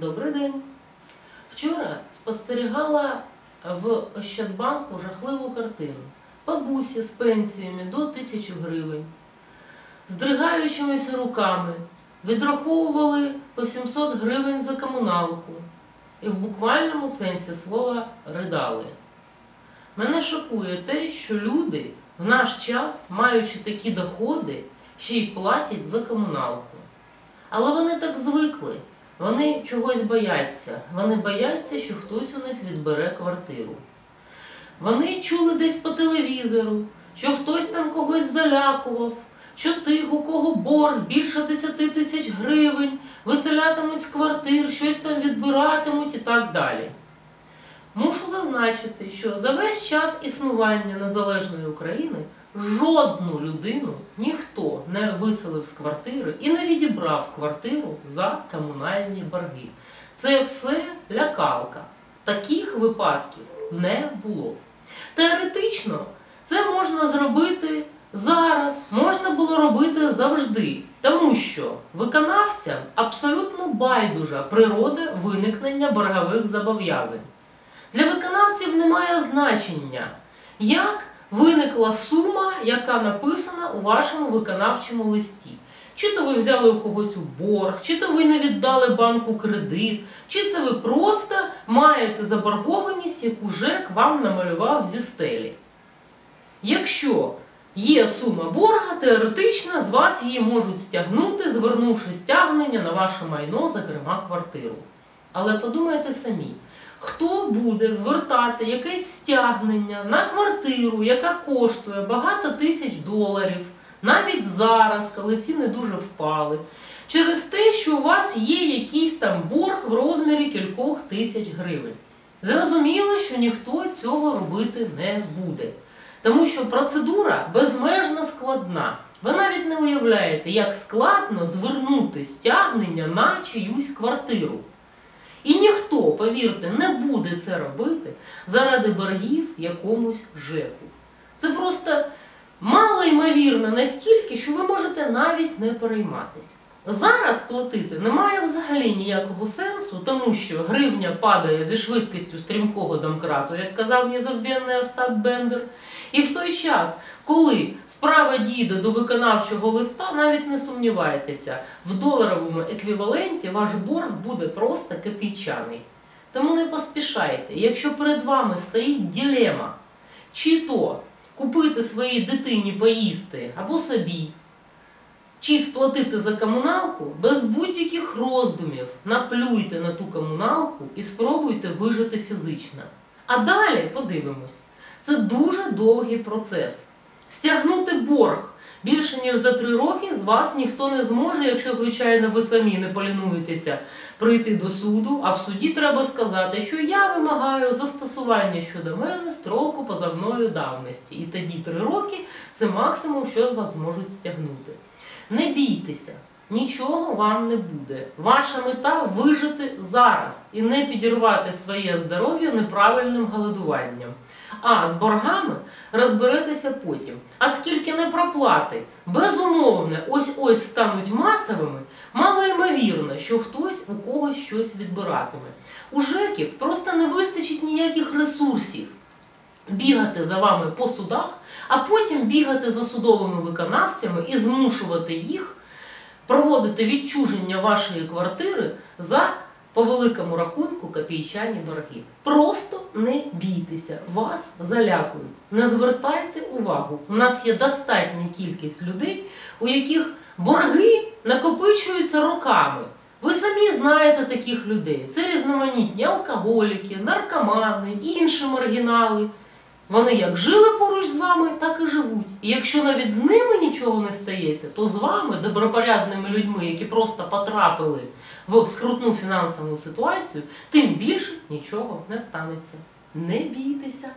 Добрий день. Вчора спостерігала в Ощадбанку жахливу картину. Бабусі з пенсіями до тисячі гривень, з дригаючимися руками відраховували по 700 гривень за комуналку і в буквальному сенсі слова ридали. Мене шокує те, що люди в наш час, маючи такі доходи, ще й платять за комуналку. Але вони так звикли. Вони чогось бояться. Вони бояться, що хтось у них відбере квартиру. Вони чули десь по телевізору, що хтось там когось залякував, що тих, у кого борг більше 10 тисяч гривень, виселятимуть з квартир, щось там відбиратимуть і так далі. Мушу зазначити, що за весь час існування незалежної України жодну людину ніхто не виселив з квартири і не відібрав квартиру за комунальні борги. Це все лякалка. Таких випадків не було. Теоретично це можна зробити зараз, можна було робити завжди, тому що виконавцям абсолютно байдужа природа виникнення боргових зобов'язань. Для виконавців немає значення, як виникла сума, яка написана у вашому виконавчому листі. Чи то ви взяли у когось у борг, чи то ви не віддали банку кредит, чи це ви просто маєте заборгованість, яку ЖЕК вам намалював зі стелі. Якщо є сума борга, теоретично з вас її можуть стягнути, звернувши стягнення на ваше майно, зокрема квартиру. Але подумайте самі, хто буде звертати якесь стягнення на квартиру, яка коштує багато тисяч доларів, навіть зараз, коли ціни дуже впали, через те, що у вас є якийсь там борг в розмірі кількох тисяч гривень. Зрозуміло, що ніхто цього робити не буде. Тому що процедура безмежно складна. Ви навіть не уявляєте, як складно звернути стягнення на чиюсь квартиру. І ніхто, повірте, не буде це робити заради боргів якомусь ЖЕКу. Це просто малоймовірно настільки, що ви можете навіть не перейматися. Зараз платити немає взагалі ніякого сенсу, тому що гривня падає зі швидкістю стрімкого домкрату, як казав незабвенний Остап Бендер. І в той час, коли справа дійде до виконавчого листа, навіть не сумнівайтеся, в доларовому еквіваленті ваш борг буде просто копійчаний. Тому не поспішайте, якщо перед вами стоїть ділема, чи то купити своїй дитині поїсти або собі, чи сплатити за комуналку, без будь-яких роздумів наплюйте на ту комуналку і спробуйте вижити фізично. А далі подивимось. Це дуже довгий процес. Стягнути борг більше ніж за три роки з вас ніхто не зможе, якщо, звичайно, ви самі не полінуєтеся прийти до суду. А в суді треба сказати, що я вимагаю застосування щодо мене строку позовної давності. І тоді три роки це максимум, що з вас зможуть стягнути. Не бійтеся. Нічого вам не буде. Ваша мета вижити зараз і не підірвати своє здоров'я неправильним голодуванням. А з боргами розберетеся потім. А скільки непроплати, безумовно, ось-ось стануть масовими, мало ймовірно, що хтось у когось щось відбиратиме. У ЖЕКів просто не вистачить ніяких ресурсів бігати за вами по судах, а потім бігати за судовими виконавцями і змушувати їх проводити відчуження вашої квартири за по великому рахунку копійчані борги. Просто не бійтеся, вас залякують. Не звертайте увагу. У нас є достатня кількість людей, у яких борги накопичуються роками. Ви самі знаєте таких людей. Це різноманітні алкоголіки, наркомани, інші маргінали. Вони як жили поруч з вами, так і живуть. І якщо навіть з ними нічого не стається, то з вами, добропорядними людьми, які просто потрапили в скрутну фінансову ситуацію, тим більше нічого не станеться. Не бійтеся.